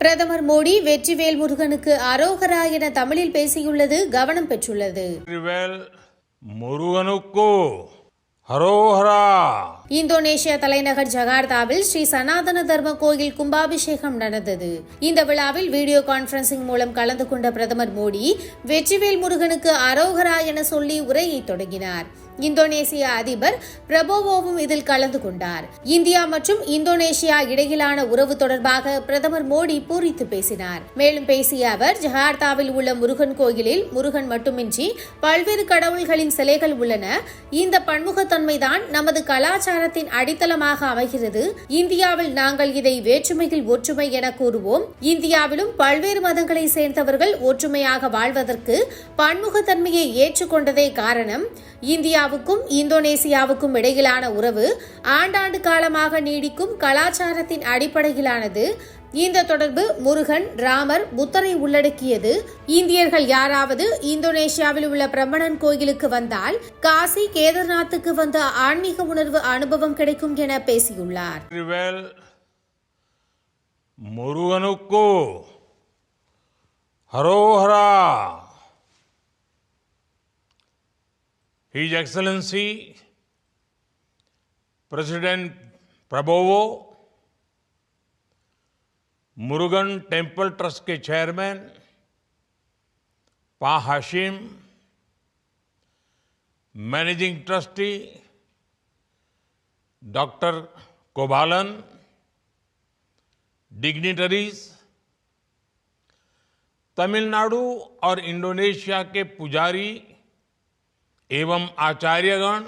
பிரதமர் மோடி வெற்றிவேல் முருகனுக்கு அரோகரா என தமிழில் பேசியுள்ளது கவனம் பெற்றுள்ளது. முருகனுக்கு ஹரோஹரா இந்தோனேஷியா தலைநகர் ஜகார்த்தாவில் ஸ்ரீ சனாதன தர்ம கோயில் கும்பாபிஷேகம் நடந்தது. இந்த விழாவில் வீடியோ கான்பரன்சிங் மூலம் கலந்து கொண்ட பிரதமர் மோடி வெற்றிவேல் முருகனுக்கு அரோகரா என சொல்லி உரையை தொடங்கினார். இந்தோனேசிய அதிபர் பிரபோவோவும் இதில் கலந்து கொண்டார். இந்தியா மற்றும் இந்தோனேஷியா இடையிலான உறவு தொடர்பாக பிரதமர் மோடி பூரித்து பேசினார். மேலும் பேசிய அவர் ஜகார்த்தாவில் உள்ள முருகன் கோயிலில் முருகன் மட்டுமின்றி பல்வேறு கடவுள்களின் சிலைகள் உள்ளன. இந்த பன்முகத்தன்மைதான் நமது கலாச்சாரத்தின் அடித்தளமாக அமைகிறது. இந்தியாவில் நாங்கள் இதை வேற்றுமையில் ஒற்றுமை என கூறுவோம். இந்தியாவிலும் பல்வேறு மதங்களை சேர்ந்தவர்கள் ஒற்றுமையாக வாழ்வதற்கு பன்முகத்தன்மையை ஏற்றுக்கொண்டதே காரணம். இந்தியாவுக்கும் இந்தோனேசியாவுக்கும் இடையிலான உறவு ஆண்டாண்டு காலமாக நீடிக்கும் கலாச்சாரத்தின் அடிப்படையிலானது. இந்த தொடர்பு முருகன் ராமர் புத்தரை உள்ளடக்கியது. இந்தியர்கள் யாராவது இந்தோனேஷியாவில் உள்ள பிரம்மணன் கோயிலுக்கு வந்தால் காசி கேதார்நாத்துக்கு வந்த ஆன்மீக உணர்வு அனுபவம் கிடைக்கும் என பேசியுள்ளார். முருகனுக்கோ His Excellency, President Prabowo Murugan temple trust के चेयरमैन पा Hashim managing trustee doctor Kobalan dignitaries Tamil Nadu और इंडोनेशिया के पुजारी एवं आचार्यगण।